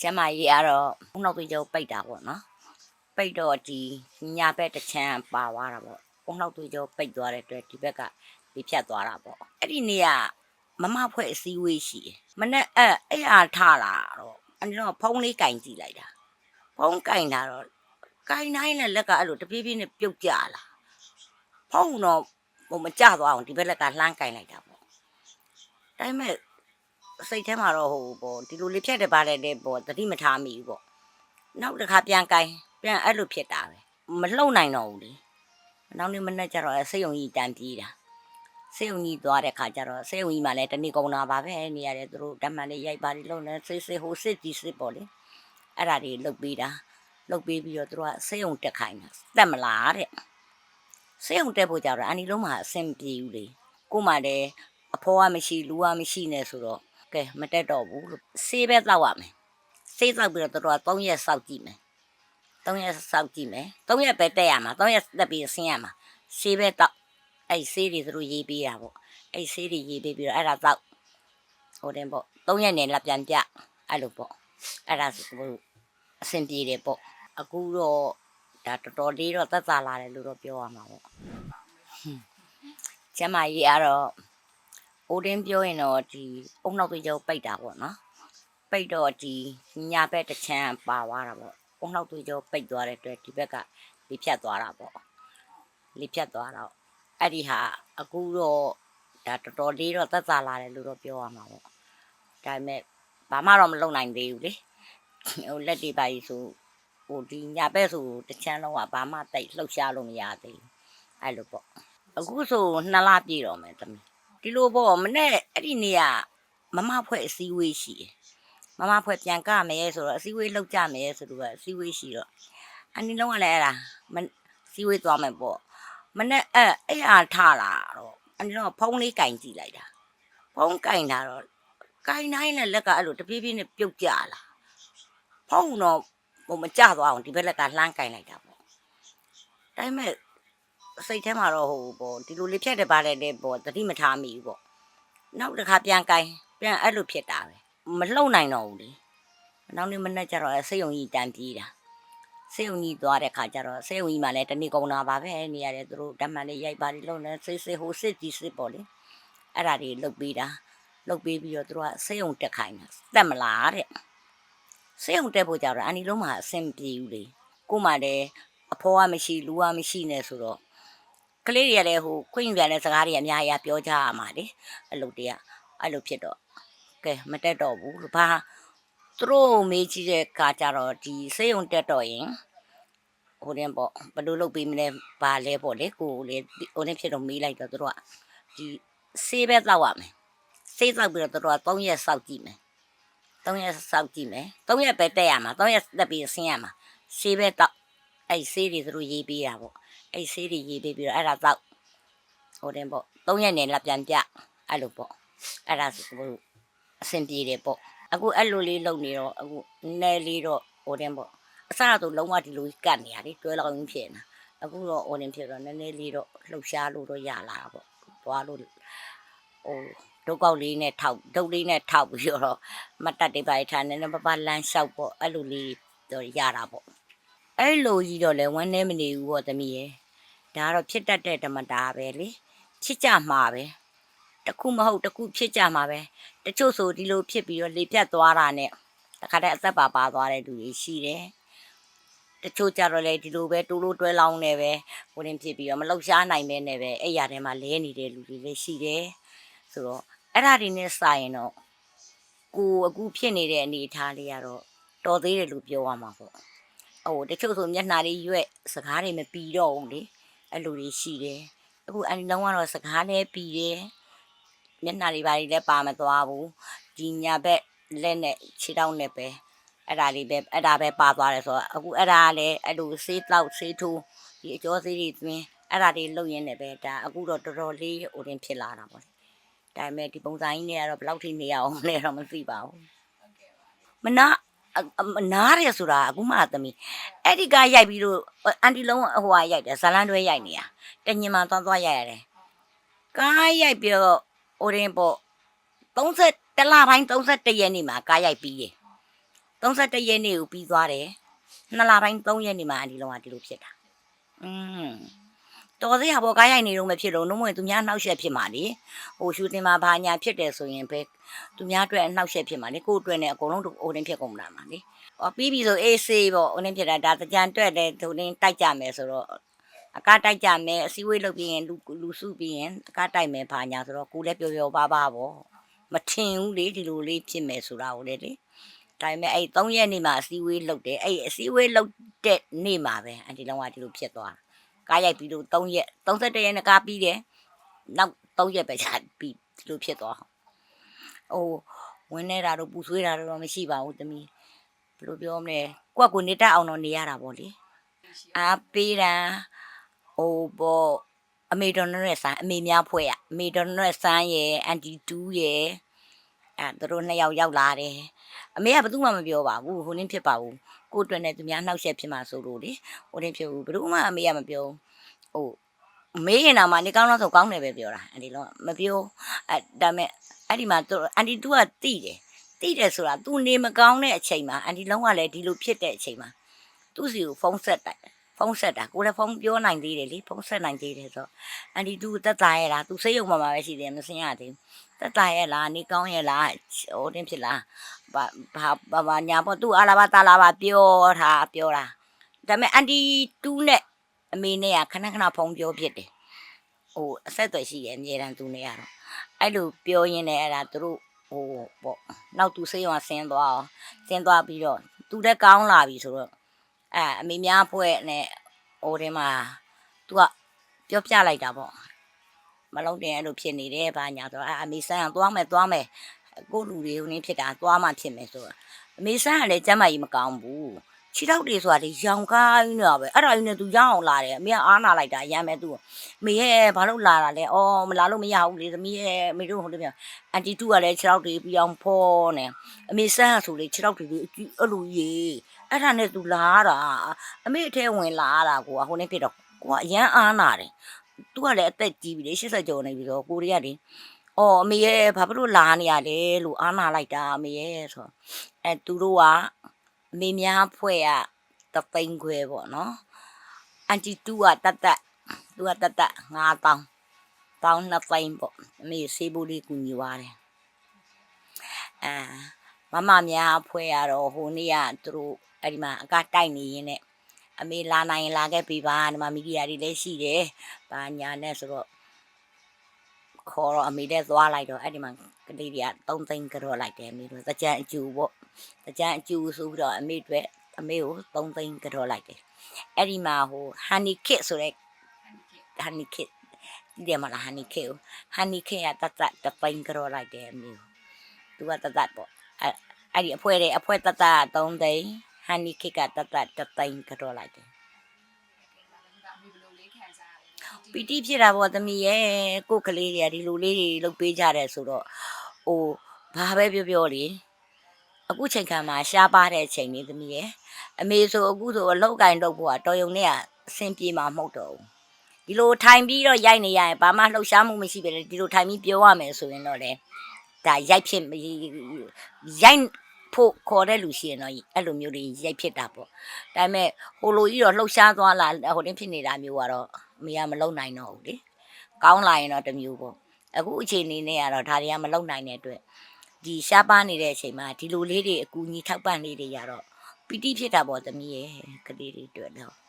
ကျမကြီးကတော့ဘုံနောက်သွေးကြောပိတ်တာပေါ့နော်ပိတ်တော့ဒီညာဘက်တစ်ချမ်းပါသွားတာပေါ့ဘုံနောက်သွေးကြောပိတ်သွားတဲ့အတွက်ဒီဘက်ကပြဖြတ်သွားတာပေါ့အဲ့ဒီနေ့ကမမဖွဲ့အစည်းအဝေးရှိတယ်မနဲ့အဲ့အဲ့အားထားလာတော့အဲ့ဒီတော့ဖုံးလေးကင်ကြည့်လိုက်တာဖုံးကင်တာတော့ကင်တိုင်းနဲ့လက်ကအဲ့လိုတပြေးပြေးနဲ့ပြုတ်ကြလာဖုံးတော့ဟိုမကြသွားအောင်ဒီဘက်လက်ကလှမ်းကင်လိုက်တာပေါ့ဒါပေမဲ့ စိတ်ထဲမှာတော့ဟိုပေါ့ဒီလိုလေးဖြတ်တယ်ပါတယ်တဲ့ပေါ့တတိမထားမိဘူးပေါ့နောက်တစ်ခါပြန်ကိုင်းပြန်အဲ့လိုဖြစ်တာပဲမလှုပ်နိုင်တော့ဘူးလေနောက်နေ့မနေ့ကျတော့စိတ်ယုံကြီးတန်ပြေးတာစိတ်ယုံကြီးသွားတဲ့ခါကျတော့စိတ်ယုံကြီးမှလည်းတနေ့ကုန်တာပါပဲနေရတယ်သူတို့ဓမ္မလေးရိုက်ပါလိလုံနေစိတ်စိတ်ဟိုစစ်ဒီစစ်ပေါ့လေအဲ့ဒါတွေလုတ်ပေးတာလုတ်ပေးပြီးတော့သူတို့ကစိတ်ယုံတက်ခိုင်းတာတက်မလားတဲ့စိတ်ယုံတက်ဖို့ကြတော့အန်ဒီလုံးမှာအဆင်ပြေဘူးလေကို့မှလည်းအဖေါ်ကမရှိလူကမရှိနေဆိုတော့ ကဲမတက်တော့ဘူးလို့ဆေးပဲတောက်ရမယ်ဆေးတောက်ပြီးတော့တော်တော်3ရက်စောက်ကြည့်မယ်3ရက်စောက်ကြည့်မယ်3ရက်ပဲတက်ရမှာ3ရက်တက်ပြီးဆင်းရမှာဆေးပဲတောက်အဲ့ဆေးတွေသူတို့ရေးပေးတာပေါ့အဲ့ဆေးတွေရေးပေးပြီးတော့အဲ့ဒါတောက်ဟိုတင်ပေါ့3ရက်နဲ့လက်ပြန်ပြအဲ့လိုပေါ့အဲ့ဒါဟိုအဆင်ပြေတယ်ပေါ့အခုတော့ဒါတော်တော်လေးတော့သက်သာလာတယ်လို့တော့ပြောရမှာပေါ့ဟွန်းကျမကြီးကတော့။ အိုတင်းပြောရင်တော့ဒီအုံနောက်သွေးကြောပိတ်တာပေါ့နော်။ပိတ်တော့ဒီညာဘက်တစ်ချမ်းပါသွားတာပေါ့။အုံနောက်သွေးကြောပိတ်သွားတဲ့အတွက်ဒီဘက်ကလေဖြတ်သွားတာပေါ့။လေဖြတ်သွားတော့အဲ့ဒီဟာအခုတော့ဒါတော်တော်လေးတော့သက်သာလာတယ်လို့တော့ပြောရမှာပေါ့။ဒါပေမဲ့ဘာမှတော့မလုပ်နိုင်သေးဘူးလေ။ဟိုလက်တွေပါကြီးဆိုဟိုဒီညာဘက်ဆိုတစ်ချမ်းလုံးကဘာမှတိတ်လှုပ်ရှားလို့မရသေးဘူး။အဲ့လိုပေါ့။အခုဆိုနှစ်လပြည့်တော့မယ်တမီး ဒီလိုပေါ့မနဲ့အဲ့ဒီနေရမမဖွဲ့အစည်းအဝေးရှိတယ်မမဖွဲ့ပြန်ကမယ်ဆိုတော့အစည်းအဝေးလောက်ကြမယ်ဆိုတော့အစည်းအဝေးရှိတော့အန်ဒီလုံးကလည်းအဲ့ဒါမအစည်းအဝေးသွားမယ်ပေါ့မနဲ့အဲ့အဲ့အားထားလာတော့အန်ဒီလုံးကဖုံးလေးကင်ကြည့်လိုက်တာဖုံးကင်တာတော့ကင်တိုင်းနဲ့လက်ကအဲ့လိုတပြေးပြေးနဲ့ပြုတ်ကြလာဖုံးတော့ဟိုမကြသွားအောင်ဒီဘက်လက်ကလှမ်းကင်လိုက်တာပေါ့ဒါပေမဲ့ စိတ်ထဲမှာတော့ဟိုပေါ့ဒီလိုလေးဖြတ်တယ်ပါတယ်တဲ့ပေါ့တတိမထားမိဘူးပေါ့နောက်တစ်ခါပြန်ကိုင်းပြန်အဲ့လိုဖြစ်တာပဲမလှုပ်နိုင်တော့ဘူးလေနောက်နေ့မနေ့ကျတော့စိတ်ယုံကြီးတန်ပြေးတာစိတ်ယုံကြီးသွားတဲ့ခါကျတော့စိတ်ယုံကြီးမှလည်းတနေ့ကုန်တာပါပဲနေရတယ်သူတို့ဓမ္မလေးရိုက်ပါလိလုံနေစိတ်စိတ်ဟိုစစ်ဒီစစ်ပေါ့လေအဲ့ဒါတွေလုတ်ပေးတာလုတ်ပေးပြီးတော့သူတို့ကစိတ်ယုံတက်ခိုင်းတာတက်မလားတဲ့စိတ်ယုံတက်ဖို့ကြတော့အန်ဒီလုံးမှာအဆင်ပြေဘူးလေကို့မှလည်းအဖေါ်ကမရှိလူကမရှိနေဆိုတော့ ကလေးတွေကလည်းဟိုခွင့်ယူရတဲ့စကားတွေအများကြီးပြောကြရမှာလေအဲ့လိုတည်းအဲ့လိုဖြစ်တော့ကဲမတက်တော့ဘူးလို့ဘာသူတို့မေးကြည့်တဲ့ခါကျတော့ဒီစေယုံတက်တော့ရင်ဟိုတင်ပေါ့ဘယ်လိုလုပ်ပြီးမလဲဘာလဲပေါ့လေကိုလေဟိုတင်ဖြစ်တော့မေးလိုက်တော့သူတို့ကဒီဆေးပဲတောက်ရမယ်ဆေးတောက်ပြီးတော့သူတို့က3ရက်စောက်ကြည့်မယ်3ရက်စောက်ကြည့်မယ်3ရက်ပဲတက်ရမှာ3ရက်တက်ပြီးဆင်းရမှာဆေးပဲတောက်အဲ့ဆေးတွေသူတို့ရေးပေးတာပေါ့ အဲ့ဆေးတွေရေးပေးပြီးတော့အဲ့ဒါတော့ဟိုတင်ပေါ့၃ရက်နဲ့လက်ပြန်ပြအဲ့လိုပေါ့အဲ့ဒါဟိုအဆင်ပြေတယ်ပေါ့အခုအဲ့လိုလေးလုပ်နေတော့အခုနည်းလေးတော့ဟိုတင်ပေါ့အစတော့လုံးဝဒီလိုကတ်နေရလေတွဲလောက်ရင်းဖြစ်နေတာအခုတော့ဟိုတင်ဖြစ်တော့နည်းနည်းလေးတော့လှုပ်ရှားလို့တော့ရလာတာပေါ့သွားလို့ဟိုဒုတ်ကောက်လေးနဲ့ထောက်ဒုတ်လေးနဲ့ထောက်ပြီးတော့မတ်တက်တွေပါထားနေနေပပလန်းလျှောက်ပေါ့အဲ့လိုလေးတော့ရတာပေါ့အဲ့လိုကြီးတော့လဲဝမ်းနေမနေဘူးပေါ့သမီးရဲ့ ဒါကတော့ဖြစ်တတ်တဲ့ဓမ္မတာပဲလေဖြစ်ကြမှာပဲတစ်ခုမဟုတ်တစ်ခုဖြစ်ကြမှာပဲတချို့ဆိုဒီလိုဖြစ်ပြီးတော့လေပြတ်သွားတာနဲ့တခါတည်းအသက်ပါပါသွားတဲ့လူတွေရှိတယ်တချို့ကြတော့လေဒီလိုပဲတိုးလို့တွဲလောင်းနေပဲဝင်ရင်ဖြစ်ပြီးတော့မလှုပ်ရှားနိုင်မဲနဲ့ပဲအဲ့ရထဲမှာလဲနေတဲ့လူတွေလည်းရှိတယ်ဆိုတော့အဲ့ဒါတွေနဲ့စာရင်တော့ကိုယ်အခုဖြစ်နေတဲ့အနေအထားလေးကတော့တော်သေးတယ်လို့ပြောရမှာပေါ့ဟိုတချို့ဆိုမျက်နှာလေးရွက်စကားတွေမပီတော့ဘူးလေ အဲ့လိုတွေရှိတယ်အခုအန်ဒီလုံးကတော့စကားလည်းပီတယ်မျက်နှာတွေဘာတွေလည်းပါမသွားဘူးဒီညာဘက်လက်နဲ့ခြေထောက်နဲ့ပဲအဲ့ဒါလေးပဲအဲ့ဒါပဲပါသွားတယ်ဆိုတော့အခုအဲ့ဒါကလည်းအဲ့လိုဆေးတောက်ဆေးထိုးဒီအကျော်ဆေးတွေသွင်းအဲ့ဒါတွေလုပ်ရင်းနဲ့ပဲဒါအခုတော့တော်တော်လေးဟိုတင်ဖြစ်လာတာပေါ့လေဒါပေမဲ့ဒီပုံစံကြီးနဲ့ကတော့ဘယ်လောက်ထိနေရအောင်လဲတော့မသိပါဘူးမနာ အအနားရဆိုတာအခုမှသမီးအဲ့ဒီကရိုက်ပြီးတော့အန်တီလုံးဟိုဟာရိုက်တယ်ဇလန်းတွဲရိုက်နေရတညင်မှသွားသွားရိုက်ရတယ်ကားရိုက်ပြီးတော့ဟိုရင်ပေါ့30တလပိုင်း31ရက်နေ့မှာကားရိုက်ပြီးတယ်31ရက်နေ့ကိုပြီးသွားတယ်နှစ်လပိုင်း3ရက်နေ့မှာအန်ဒီလုံးကဒီလိုဖြစ်တာอืม တော်သေးရပေါ့ကားရိုက်နေတော့မဖြစ်လို့နှုံးမွေသူများနှောက်ရက်ဖြစ်မှာလေဟိုရှူတင်မှာဘာညာဖြစ်တယ်ဆိုရင်ပဲသူများအတွက်အနှောက်ရက်ဖြစ်မှာလေကိုယ့်အတွက်နဲ့အကုန်လုံးတို့အိုတင်းဖြစ်ကုန်လာမှာလေဟောပြီးပြီဆိုအေးဆေးပေါ့အိုတင်းဖြစ်တာဒါတကြံတွက်တယ်သူတင်းတိုက်ကြမယ်ဆိုတော့အကားတိုက်ကြမယ်အစည်းအဝေးလုပ်ပြီးရင်လူလူစုပြီးရင်အကားတိုက်မယ်ဘာညာဆိုတော့ကိုယ်လည်းပျော်ပျော်ပါပါပေါ့မထင်ဘူးလေဒီလိုလေးဖြစ်မယ်ဆိုတာကိုလေလေဒါပေမဲ့အဲ့3ရက်နေ့မှာအစည်းအဝေးလုပ်တယ်အဲ့အစည်းအဝေးလုပ်တဲ့နေ့မှာပဲအန်တီလုံးကဒီလိုဖြစ်သွားတာ ကားရိုက်ပြီးလို့3ရက်31ရက်နဲ့ကားပြီးတယ်နောက်3ရက်ပဲကြာပြီးဒီလိုဖြစ်သွားဟိုဝင်နေတာတော့ပူဆွေးတာတော့မရှိပါဘူးသမီးဘယ်လိုပြောမလဲကိုယ့်ကိုနေတတ်အောင်တော့နေရတာပေါ့လေအားပေးတာဟိုပေါ့အမေတော်နဲ့ဆန်းအမေများဖွဲ့ရအမေတော်နဲ့ဆန်းရဲ့အန်တီတူးရဲ့ အဲသူတို့နှစ်ယောက်ရောက်လာတယ်အမေကဘယ်သူမှမပြောပါဘူးဟိုနင်းဖြစ်ပါဘူးကိုယ့်အတွက်နဲ့သူများနှောက်ရက်ဖြစ်မှာဆိုလို့လေဟိုနင်းဖြစ်ဘူးဘယ်သူမှအမေကမပြောဟိုမေးရင်တော့မှနေကောင်းတော့ဆိုကောင်းတယ်ပဲပြောတာအန်ဒီလုံးကမပြောအဲဒါမဲ့အဲ့ဒီမှာသူအန်ဒီတူကတိတယ်တိတယ်ဆိုတာ तू နေမကောင်းတဲ့အချိန်မှာအန်ဒီလုံးကလည်းဒီလိုဖြစ်တဲ့အချိန်မှာသူ့စီကိုဖုန်းဆက်တိုက် ဖုန်းဆက်တာကိုလည်းဖုန်းပြောနိုင်သေးတယ်လေဖုန်းဆက်နိုင်သေးတယ်ဆိုတော့အန်ဒီတူတက်သားရဲ့လား तू စိတ်ယုံမှာပဲရှိတယ်မစင်ရသေးဘူးတက်သားရဲ့လားနေကောင်းရဲ့လားဟိုတင်းဖြစ်လားဘာဘာဘာဘာညာပေါ့သူ့အာလာဘာတာလာဘာပြောတာပြောတာဒါပေမဲ့အန်တီတူးနဲ့အမေနဲ့ကခဏခဏဖုန်းပြောဖြစ်တယ်ဟိုအဆက်အသွယ်ရှိတယ်အမြဲတမ်းသူနဲ့ကတော့အဲ့လိုပြောရင်းနဲ့အဲ့ဒါသူတို့ဟိုပေါ့နောက်သူဆေးရုံကဆင်းသွားအောင်ဆင်းသွားပြီးတော့သူတက်ကောင်းလာပြီဆိုတော့ အဲအမေများဖွဲ့နဲ့ဟိုထဲမှာသူကပြောပြလိုက်တာပေါ့မလုံးတင်အဲ့လိုဖြစ်နေတယ်ဘာညာဆိုတော့အဲအမေဆန်းကသွားမယ်သွားမယ်ကိုယ့်လူတွေဟိုနေဖြစ်တာသွားမှဖြစ်မယ်ဆိုတော့အမေဆန်းကလည်းကျမ်းမာကြီးမကောင်းဘူးခြေထောက်တွေဆိုတာလေရောင်ကားကြီးနေတာပဲအဲ့ဒါကြီးနဲ့သူရောင်းအောင်လာတယ်အမေကအားနာလိုက်တာရမ်းမဲ့သူအမေရဲ့ဘာလို့လာတာလဲအော်မလာလို့မရဘူးလေသမီးရဲ့အမေတို့ဟိုတည်းပြန်အန်တီတူကလည်းခြေထောက်တွေပြောင်းဖောနေအမေဆန်းကဆိုလေခြေထောက်တွေအကြီးအဲ့လိုကြီး အဲ့ဒါနဲ့သူလာတာအမေအထဲဝင်လာတာကိုဟိုနေဖြစ်တော့ကိုကအရန်အားနာတယ်သူကလည်းအသက်ကြီးပြီလေ80ကျော်နေပြီတော့ကိုရီးယားလေအော်အမေရဲ့ဘာဖြစ်လို့လာနေရလဲလို့အားနာလိုက်တာအမေရဲ့ဆိုတော့အဲသူတို့ကအမေများဖွဲ့ရတပိန်ခွဲပေါ့နော်အန်တီတူကတတ်တတ်သူကတတ်တတ်9000တောင်းနှစ်ပိန်ပေါ့အမေဆေးဘူးလေးကူညီသွားတယ်အဲမမများဖွဲ့ရတော့ဟိုနေ့ကသူတို့ အဲ့ဒီမှာအကတိုက်နေရင်းနဲ့အမေလာနိုင်လာခဲ့ပြီပါဒီမှာမိဂီယာတွေလည်းရှိတယ်။ဘာညာနဲ့ဆိုတော့ခေါ်တော့အမေတဲ့သွားလိုက်တော့အဲ့ဒီမှာကလေးတွေက3သိန်းကြော်လိုက်တယ်အမေတို့တကြံအကျူပေါ့တကြံအကျူဆိုပြီးတော့အမေတွေအမေကို3သိန်းကြော်လိုက်တယ်အဲ့ဒီမှာဟို honey kit ဆိုတဲ့ honey kit ဒီတယ်မလား honey kit ကို honey kit ကတတ်တတ်တပိန်ကြော်လိုက်တယ်အမေကိုသူကတတ်တတ်ပေါ့အဲ့အဲ့ဒီအဖွဲတွေအဖွဲတတ်တတ်3သိန်း honey kit ကတတ်တတ်တပိန်ကြော်လိုက်တယ်ပီတိဖြစ်တာပေါ့သမီးရဲ့ကိုယ်ကလေးတွေကဒီလိုလေးတွေလုပ်ပေးကြတယ်ဆိုတော့ဟိုဘာပဲပြောပြောလေအခုချိန်ခါမှာရှားပါတဲ့အချိန်လေးသမီးရဲ့အမေဆိုအခုဆိုအလောက်ကင်လုပ်ဖို့ကတော်ယုံနဲ့ကအဆင်ပြေမှာမဟုတ်တော့ဘူးဒီလိုထိုင်ပြီးတော့ရိုက်နေရရင်ဘာမှလှုပ်ရှားမှုမရှိပဲလေဒီလိုထိုင်ပြီးပြောရမယ်ဆိုရင်တော့လေဒါရိုက်ဖြစ်ရိုက် ဖို့ခေါ်တဲ့လူရှိရင်တော့အဲ့လိုမျိုးတွေရိုက်ဖြစ်တာပေါ့ဒါပေမဲ့ဟိုလိုကြီးတော့လှုပ်ရှားသွားလာဟိုတင်းဖြစ်နေတာမျိုးကတော့အမေကမလုံနိုင်တော့ဘူးလေကောင်းလာရင်တော့တစ်မျိုးပေါ့အခုအချိန်နေနဲ့ကတော့ဒါတွေကမလုံနိုင်တဲ့အတွက်ဒီရှားပါနေတဲ့အချိန်မှာဒီလိုလေးတွေအကူအညီထောက်ပံ့လေးတွေရတော့ပီတိဖြစ်တာပေါ့သမီးရဲ့ကလေးတွေတွေ့တော့